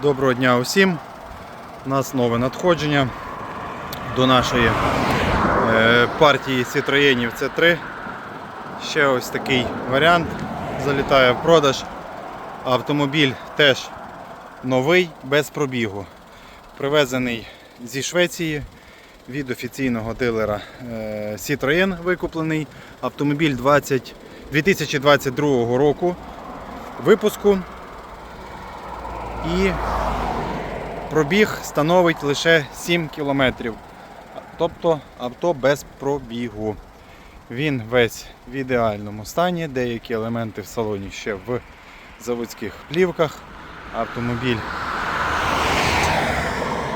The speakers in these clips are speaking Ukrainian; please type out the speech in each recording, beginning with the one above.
Доброго дня усім. У нас нове надходження до нашої е, партії Citroenів C3. Ще ось такий варіант залітає в продаж. Автомобіль теж новий, без пробігу. Привезений зі Швеції від офіційного дилера е, Citroën викуплений. Автомобіль 20, 2022 року випуску. І пробіг становить лише 7 кілометрів. Тобто авто без пробігу. Він весь в ідеальному стані, деякі елементи в салоні ще в заводських плівках. Автомобіль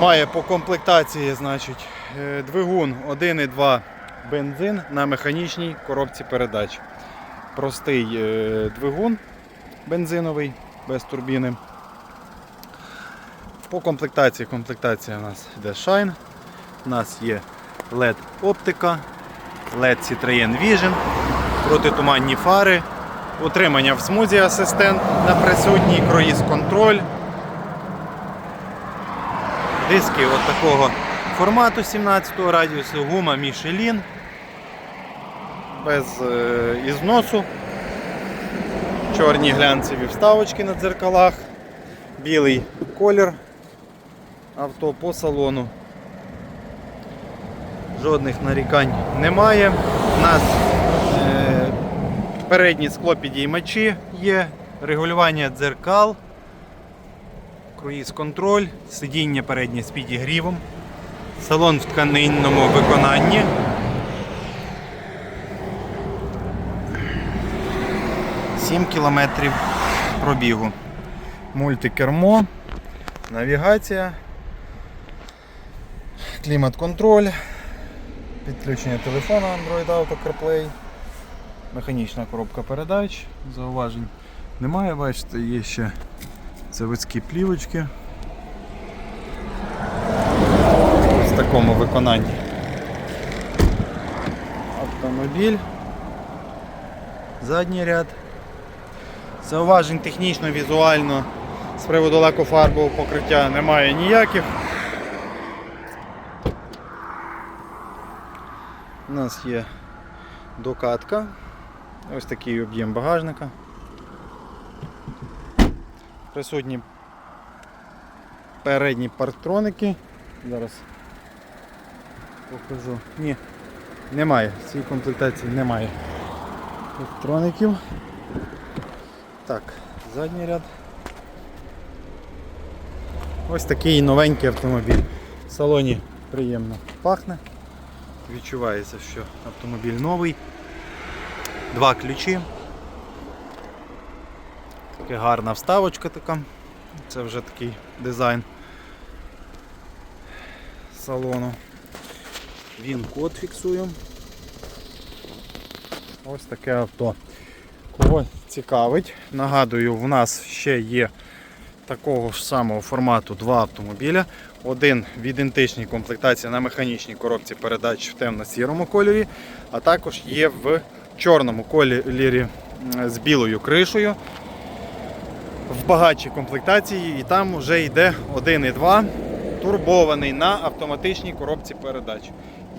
має по комплектації значить, е, двигун 1,2 бензин на механічній коробці передач. Простий е, двигун бензиновий без турбіни. По комплектації комплектація у нас йде Shine. У нас є LED оптика, LED Citroen Vision, протитуманні фари, утримання в смузі асистент на присутній, круїз контроль. Диски от такого формату 17 радіусу, гума Michelin без е, ізносу. Чорні глянцеві вставочки на дзеркалах, білий колір авто по салону. Жодних нарікань немає. У нас е, передні склопідіймачі є, регулювання дзеркал, круїз контроль, сидіння переднє з підігрівом, салон в тканинному виконанні. Сім кілометрів пробігу. Мультикермо, навігація, клімат-контроль, підключення телефона Android Auto CarPlay, механічна коробка передач, зауважень немає, бачите, є ще заводські плівочки. В такому виконанні. Автомобіль. Задній ряд. Зауважень технічно, візуально з приводу лакофарбового покриття немає ніяких. Нас є докатка. Ось такий об'єм багажника. Присутні передні парктроники. Зараз покажу. Ні, немає. В цій комплектації немає парктроників. Так, задній ряд. Ось такий новенький автомобіль. В салоні приємно пахне. Відчувається, що автомобіль новий. Два ключі. Така гарна вставочка така. Це вже такий дизайн салону. Він код фіксує. Ось таке авто. Кого цікавить, нагадую, в нас ще є такого ж самого формату два автомобіля. Один в ідентичній комплектації на механічній коробці передач в темно-сірому кольорі, а також є в чорному кольорі з білою кришею. В багатшій комплектації і там вже йде 1,2 турбований на автоматичній коробці передач.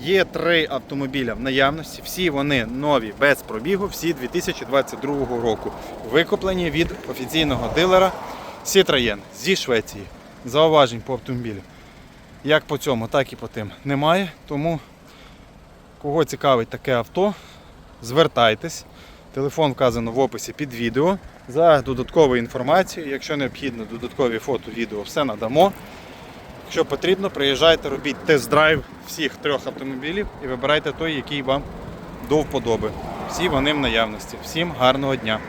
Є три автомобіля в наявності, всі вони нові без пробігу, всі 2022 року. Викуплені від офіційного дилера Citroën зі Швеції. Зауважень по автомобілю. Як по цьому, так і по тим немає. Тому кого цікавить таке авто, звертайтесь. Телефон вказано в описі під відео. За додаткову інформацію, якщо необхідно, додаткові фото, відео, все надамо. Якщо потрібно, приїжджайте, робіть тест-драйв всіх трьох автомобілів і вибирайте той, який вам до вподоби. Всі вони в наявності. Всім гарного дня!